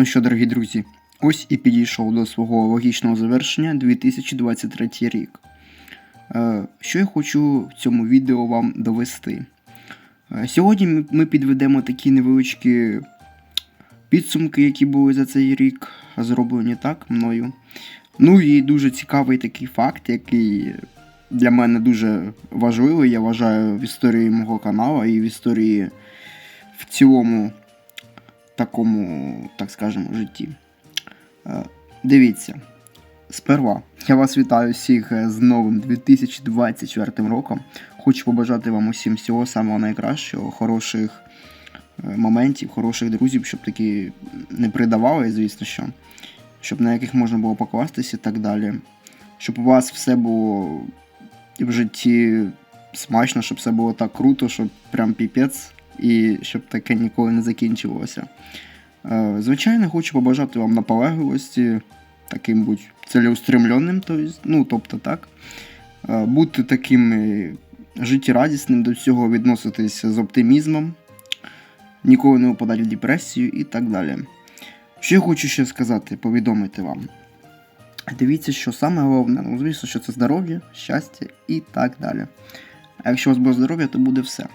Ну що, дорогі друзі, ось і підійшов до свого логічного завершення 2023 рік. Е, Що я хочу в цьому відео вам довести? Е, Сьогодні ми- підведемо такі невеличкі підсумки, які були за цей рік зроблені так мною. Ну і дуже цікавий такий факт, який для мене дуже важливий, я вважаю, в історії мого каналу і в історії в цілому такому, так скажемо, житті. Е, Дивіться, сперва я вас вітаю всіх е, з новим 2024 роком. Хочу побажати вам усім всього самого найкращого, хороших е, моментів, хороших друзів, щоб такі не придавали, звісно що, щоб на яких можна було покластися і так далі. Щоб у вас все було в житті смачно, щоб все було так круто, щоб прям піпець, і щоб таке ніколи не закінчувалося. Е, Звичайно, хочу побажати вам наполегливості, таким будь цілеустремленим, ну, тобто так. Е, Бути таким е, життєрадісним, до всього відноситися з оптимізмом, ніколи не впадати в депресію і так далі. Що я хочу ще сказати, повідомити вам. Дивіться, що саме головне, ну, звісно, що це здоров'я, щастя і так далі. А якщо у вас буде здоров'я, то буде все.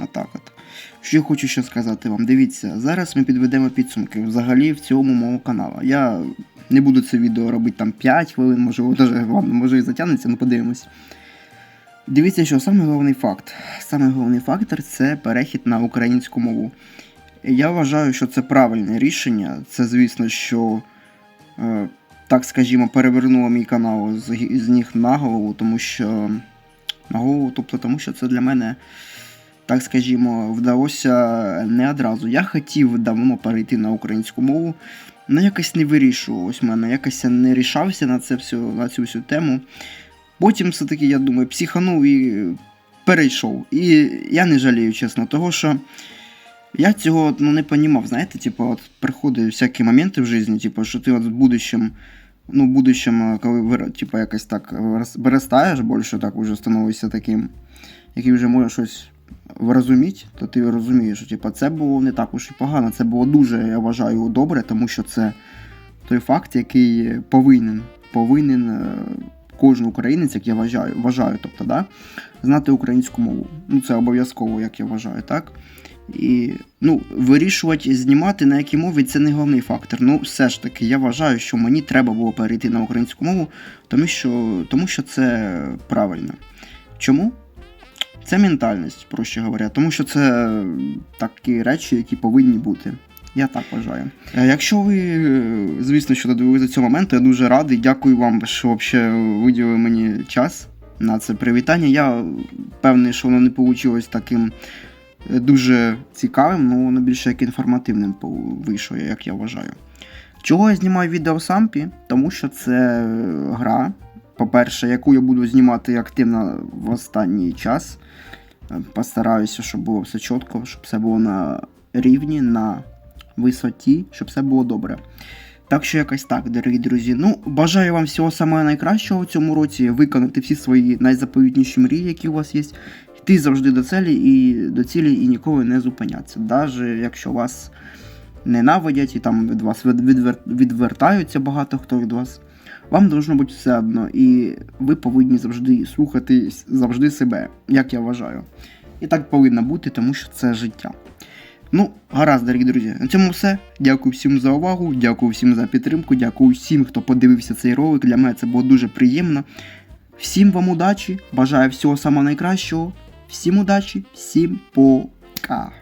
Отак от. Що я хочу ще сказати вам, дивіться, зараз ми підведемо підсумки взагалі в цьому мого каналу. Я не буду це відео робити там 5 хвилин, можливо, даже, ладно, може і затягнеться, ну подивимось. Дивіться, що саме головний факт. Саме головний фактор це перехід на українську мову. Я вважаю, що це правильне рішення. Це, звісно, що, е, так скажімо, перевернуло мій канал з, з ніг на голову, тому що. На голову, тобто, тому що це для мене так скажімо, вдалося не одразу. Я хотів давно перейти на українську мову, але якось не вирішувалось в мене, якось я не рішався на це все, на цю всю тему. Потім все-таки, я думаю, психанув і перейшов. І я не жалію, чесно, того що я цього ну, не понімав, знаєте, типу, от приходять всякі моменти в житті, типу, що ти от в будущем, ну, в будущем, коли типу, якось так вирос- виростаєш більше, так уже становишся таким, який вже може щось врозуміти, то ти розумієш, що типу, це було не так уж і погано. Це було дуже, я вважаю, добре, тому що це той факт, який повинен, повинен е, кожен українець, як я вважаю, вважаю тобто, да, знати українську мову. Ну, це обов'язково, як я вважаю, так? І ну, вирішувати, знімати на якій мові це не головний фактор. Ну, все ж таки, я вважаю, що мені треба було перейти на українську мову, тому що, тому що це правильно. Чому? Це ментальність, проще говоря, тому що це такі речі, які повинні бути. Я так вважаю. Е, Якщо ви, е, звісно, що додивилися цього моменту, я дуже радий. Дякую вам, що виділили мені час на це привітання. Я певний, що воно не вийшло таким е, дуже цікавим, але воно більше як інформативним вийшло, як я вважаю. Чого я знімаю відео в сампі? Тому що це гра, по-перше, яку я буду знімати активно в останній час. Е, Постараюся, щоб було все чітко, щоб все було на рівні, на висоті, щоб все було добре. Так що якось так, дорогі друзі. Ну, бажаю вам всього самого найкращого в цьому році, виконати всі свої найзаповітніші мрії, які у вас є. Йти завжди до цілі і до цілі і ніколи не зупинятися. Навіть якщо вас ненавидять і там від вас відвер- відвертаються багато хто від вас. Вам должно бути все одно, і ви повинні завжди слухати завжди себе, як я вважаю. І так повинно бути, тому що це життя. Ну, гаразд, дорогі друзі. На цьому все. Дякую всім за увагу, дякую всім за підтримку, дякую всім, хто подивився цей ролик. Для мене це було дуже приємно. Всім вам удачі, бажаю всього самого найкращого. Всім удачі, всім пока.